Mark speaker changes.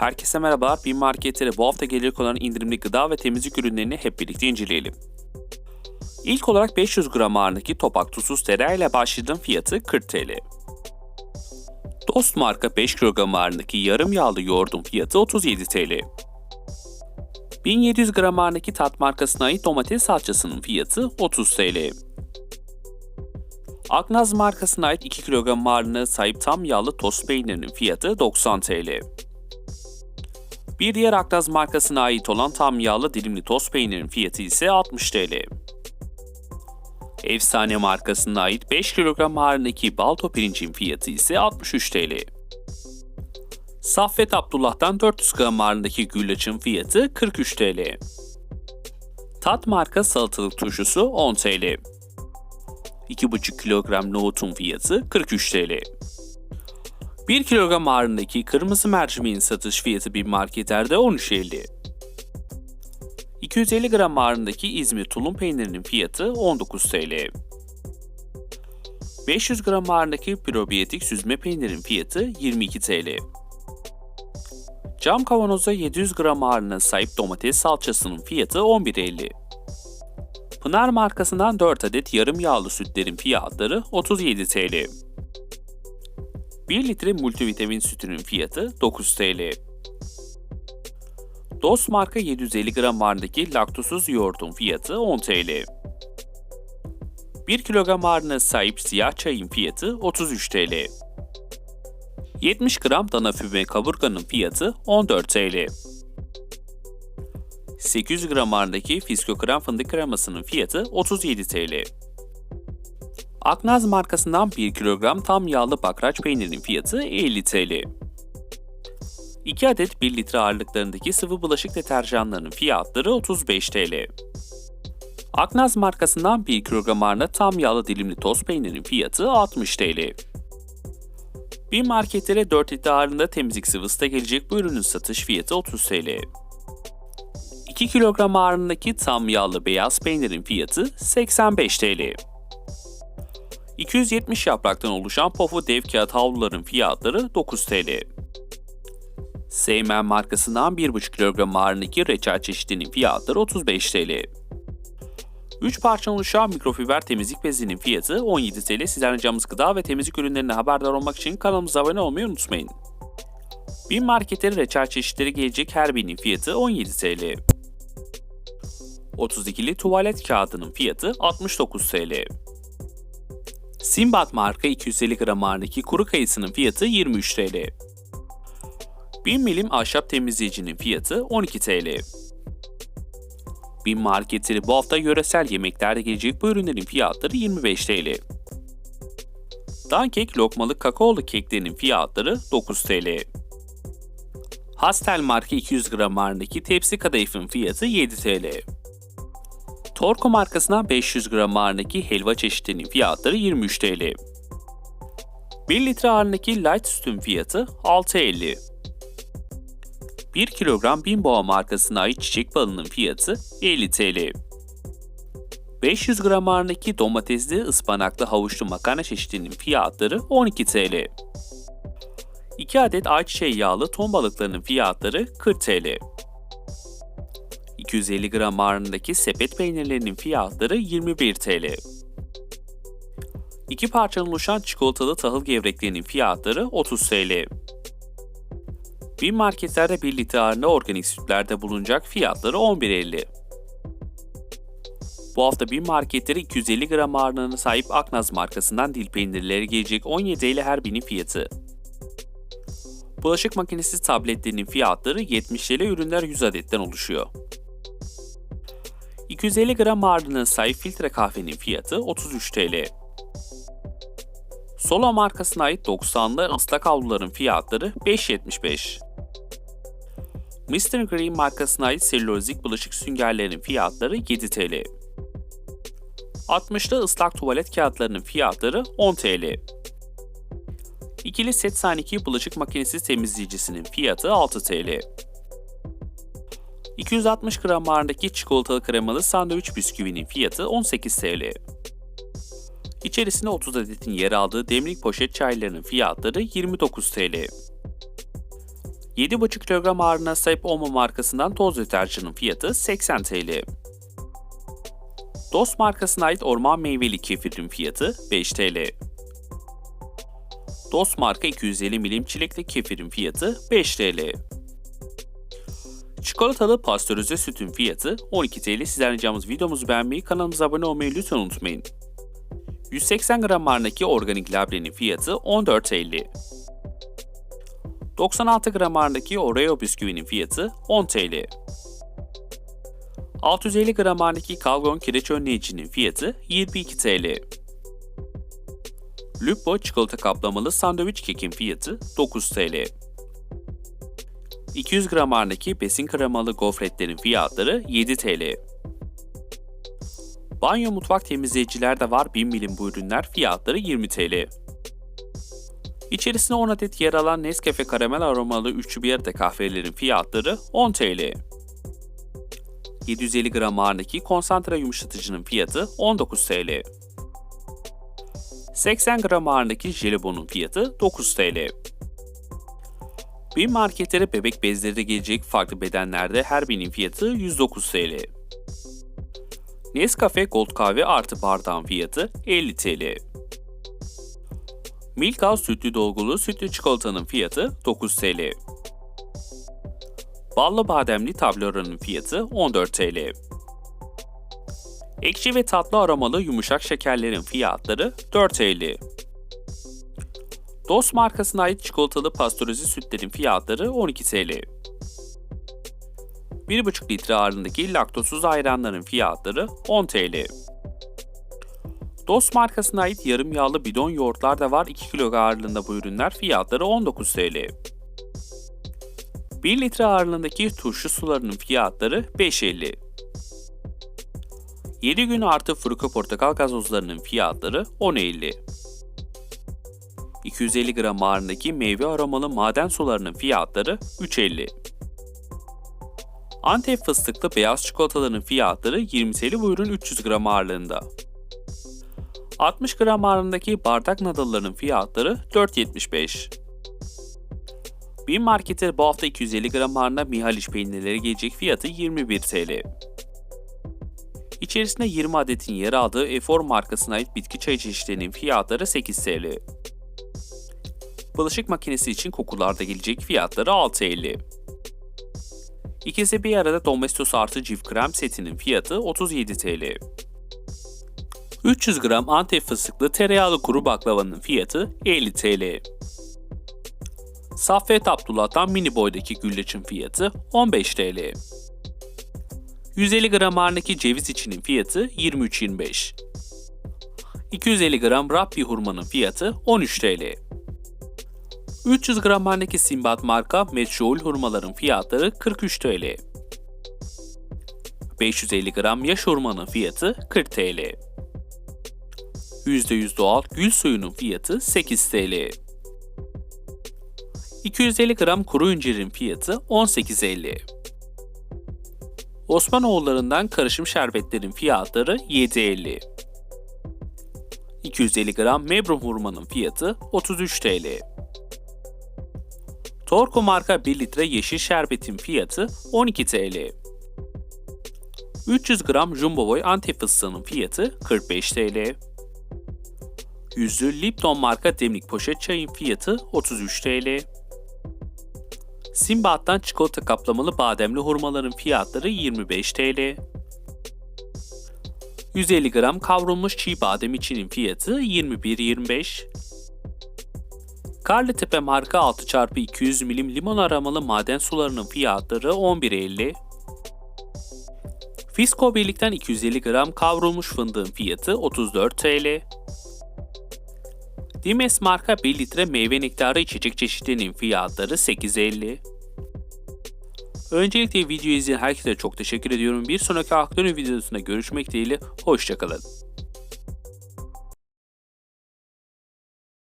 Speaker 1: Herkese merhabalar. Bir marketlere bu hafta gelecek olan indirimli gıda ve temizlik ürünlerini hep birlikte inceleyelim. İlk olarak 500 gram ağırlığındaki topak tuzsuz tereyağı başladığım fiyatı 40 TL. Dost marka 5 kilogram ağırlığındaki yarım yağlı yoğurdun fiyatı 37 TL. 1700 gram ağırlığındaki tat markasına ait domates salçasının fiyatı 30 TL. Aknaz markasına ait 2 kilogram ağırlığına sahip tam yağlı tost peynirinin fiyatı 90 TL. Bir diğer Aknaz markasına ait olan tam yağlı dilimli tost peynirinin fiyatı ise 60 TL. Efsane markasına ait 5 kilogram ağırlığındaki balto pirincin fiyatı ise 63 TL. Saffet Abdullah'tan 400 gram ağırlığındaki güllaçın fiyatı 43 TL. Tat marka salatalık turşusu 10 TL. 2,5 kilogram nohutun fiyatı 43 TL. 1 kilogram ağırlığındaki kırmızı mercimeğin satış fiyatı bir marketlerde 13.50. 250 gram ağırlığındaki İzmir tulum peynirinin fiyatı 19 TL. 500 gram ağırlığındaki probiyotik süzme peynirin fiyatı 22 TL. Cam kavanoza 700 gram ağırlığına sahip domates salçasının fiyatı 11.50. Pınar markasından 4 adet yarım yağlı sütlerin fiyatları 37 TL. 1 litre multivitamin sütünün fiyatı 9 TL. Dost marka 750 gram ağırlığındaki laktosuz yoğurdun fiyatı 10 TL. 1 kilogram ağırlığına sahip siyah çayın fiyatı 33 TL. 70 gram dana füme kaburganın fiyatı 14 TL. 800 gram ağırlığındaki fiskokram fındık kremasının fiyatı 37 TL. Aknaz markasından 1 kilogram tam yağlı bakraç peynirinin fiyatı 50 TL. 2 adet 1 litre ağırlıklarındaki sıvı bulaşık deterjanlarının fiyatları 35 TL. Aknaz markasından 1 kilogram ağırlığında tam yağlı dilimli toz peynirin fiyatı 60 TL. Bir marketlere 4 litre ağırlığında temizlik sıvısı da gelecek bu ürünün satış fiyatı 30 TL. 2 kilogram ağırlığındaki tam yağlı beyaz peynirin fiyatı 85 TL. 270 yapraktan oluşan pofu dev kağıt havluların fiyatları 9 TL. Seymen markasından 1,5 kilogram ağırlığındaki reçel çeşidinin fiyatları 35 TL. 3 parça oluşan mikrofiber temizlik bezinin fiyatı 17 TL. Sizden ricamız gıda ve temizlik ürünlerine haberdar olmak için kanalımıza abone olmayı unutmayın. Bir marketlere reçel çeşitleri gelecek her birinin fiyatı 17 TL. 32'li tuvalet kağıdının fiyatı 69 TL. Simbat marka 250 gram ağırlığındaki kuru kayısının fiyatı 23 TL. 1 milim ahşap temizleyicinin fiyatı 12 TL. Bin marketleri bu hafta yöresel yemeklerde gelecek bu ürünlerin fiyatları 25 TL. Dankek lokmalık kakaolu keklerinin fiyatları 9 TL. Hastel marka 200 gram ağırlığındaki tepsi kadayıfın fiyatı 7 TL. Torko markasından 500 gram ağırlığındaki helva çeşitlerinin fiyatları 23 TL. 1 litre ağırlığındaki light sütün fiyatı 6.50. 1 kilogram Bimboğa markasına ait çiçek balının fiyatı 50 TL. 500 gram ağırlığındaki domatesli ıspanaklı havuçlu makarna çeşitlerinin fiyatları 12 TL. 2 adet ayçiçeği yağlı ton balıklarının fiyatları 40 TL. 250 gram ağırlığındaki sepet peynirlerinin fiyatları 21 TL. 2 parçadan oluşan çikolatalı tahıl gevreklerinin fiyatları 30 TL. Bir marketlerde 1 litre ağırlığında organik sütlerde bulunacak fiyatları 11.50. Bu hafta bir marketleri 250 gram ağırlığına sahip Aknaz markasından dil peynirleri gelecek 17 ile her birinin fiyatı. Bulaşık makinesi tabletlerinin fiyatları 70 TL ürünler 100 adetten oluşuyor. 250 gram ağırlığına sahip filtre kahvenin fiyatı 33 TL. Sola markasına ait 90'lı ıslak havluların fiyatları 5.75. Mr. Green markasına ait selülozik bulaşık süngerlerinin fiyatları 7 TL. 60'lı ıslak tuvalet kağıtlarının fiyatları 10 TL. İkili set Saniki bulaşık makinesi temizleyicisinin fiyatı 6 TL. 260 gram ağırlığındaki çikolatalı kremalı sandviç bisküvinin fiyatı 18 TL. İçerisinde 30 adetin yer aldığı demlik poşet çaylarının fiyatları 29 TL. 7,5 kilogram ağırlığına sahip Omo markasından toz deterjanın fiyatı 80 TL. Dost markasına ait orman meyveli kefirin fiyatı 5 TL. Dost marka 250 milim çilekli kefirin fiyatı 5 TL. Çikolatalı pastörize sütün fiyatı 12 TL. Sizden ricamız videomuzu beğenmeyi, kanalımıza abone olmayı lütfen unutmayın. 180 gram ağırlığındaki organik labnenin fiyatı 14 TL. 96 gram ağırlığındaki Oreo bisküvinin fiyatı 10 TL. 650 gram ağırlığındaki Calgon kireç önleyicinin fiyatı 22 TL. Lupo çikolata kaplamalı sandviç kekin fiyatı 9 TL. 200 gram ağırlığındaki besin kremalı gofretlerin fiyatları 7 TL. Banyo mutfak temizleyiciler de var 1000 milim bu ürünler fiyatları 20 TL. İçerisine 10 adet yer alan Nescafe karamel aromalı üçlü bir yerde kahvelerin fiyatları 10 TL. 750 gram ağırlığındaki konsantre yumuşatıcının fiyatı 19 TL. 80 gram ağırlığındaki jelibonun fiyatı 9 TL. Bir marketlere bebek bezleri de gelecek farklı bedenlerde her birinin fiyatı 109 TL. Nescafe Gold kahve artı bardağın fiyatı 50 TL. Milk House sütlü dolgulu sütlü çikolatanın fiyatı 9 TL. Ballı bademli tabloranın fiyatı 14 TL. Ekşi ve tatlı aromalı yumuşak şekerlerin fiyatları 4 TL. Dost markasına ait çikolatalı pastörize sütlerin fiyatları 12 TL. 1,5 litre ağırlığındaki laktozsuz ayranların fiyatları 10 TL. Dost markasına ait yarım yağlı bidon yoğurtlar da var 2 kilo ağırlığında bu ürünler fiyatları 19 TL. 1 litre ağırlığındaki turşu sularının fiyatları 5.50. 7 gün artı fruko portakal gazozlarının fiyatları 10.50. 250 gram ağırlığındaki meyve aromalı maden sularının fiyatları 3.50. Antep fıstıklı beyaz çikolataların fiyatları 20 TL bu ürün 300 gram ağırlığında. 60 gram ağırlığındaki bardak nadılların fiyatları 4.75. Bir markete bu hafta 250 gram ağırlığında Mihaliç peynirleri gelecek fiyatı 21 TL. İçerisinde 20 adetin yer aldığı Efor markasına ait bitki çayı çeşitlerinin fiyatları 8 TL. Bulaşık makinesi için kokularda gelecek fiyatları 6.50. İkisi bir arada Domestos artı cif krem setinin fiyatı 37 TL. 300 gram Antep fıstıklı tereyağlı kuru baklavanın fiyatı 50 TL. Saffet Abdullah'tan mini boydaki güllaçın fiyatı 15 TL. 150 gram ağırlığındaki ceviz içinin fiyatı 23.25. 250 gram Rabbi hurmanın fiyatı 13 TL. 300 gram ağırlığındaki Simbat marka meşhur hurmaların fiyatları 43 TL. 550 gram yaş hurmanın fiyatı 40 TL. %100 doğal gül suyunun fiyatı 8 TL. 250 gram kuru incirin fiyatı 18.50. Osmanoğullarından karışım şerbetlerin fiyatları 7.50. 250 gram mebrum hurmanın fiyatı 33 TL. Torco marka 1 litre yeşil şerbetin fiyatı 12 TL. 300 gram Jumbo Boy Antep fıstığının fiyatı 45 TL. Yüzlü Lipton marka demlik poşet çayın fiyatı 33 TL. Simbat'tan çikolata kaplamalı bademli hurmaların fiyatları 25 TL. 150 gram kavrulmuş çiğ badem içinin fiyatı 21.25. Karlıtepe marka 6x200 milim limon aromalı maden sularının fiyatları 11.50. Fisco birlikten 250 gram kavrulmuş fındığın fiyatı 34 TL. Dimes marka 1 litre meyve nektarı içecek çeşitlerinin fiyatları 8.50. Öncelikle videoyu izleyen herkese çok teşekkür ediyorum. Bir sonraki Akdönü videosunda görüşmek dileğiyle. Hoşçakalın.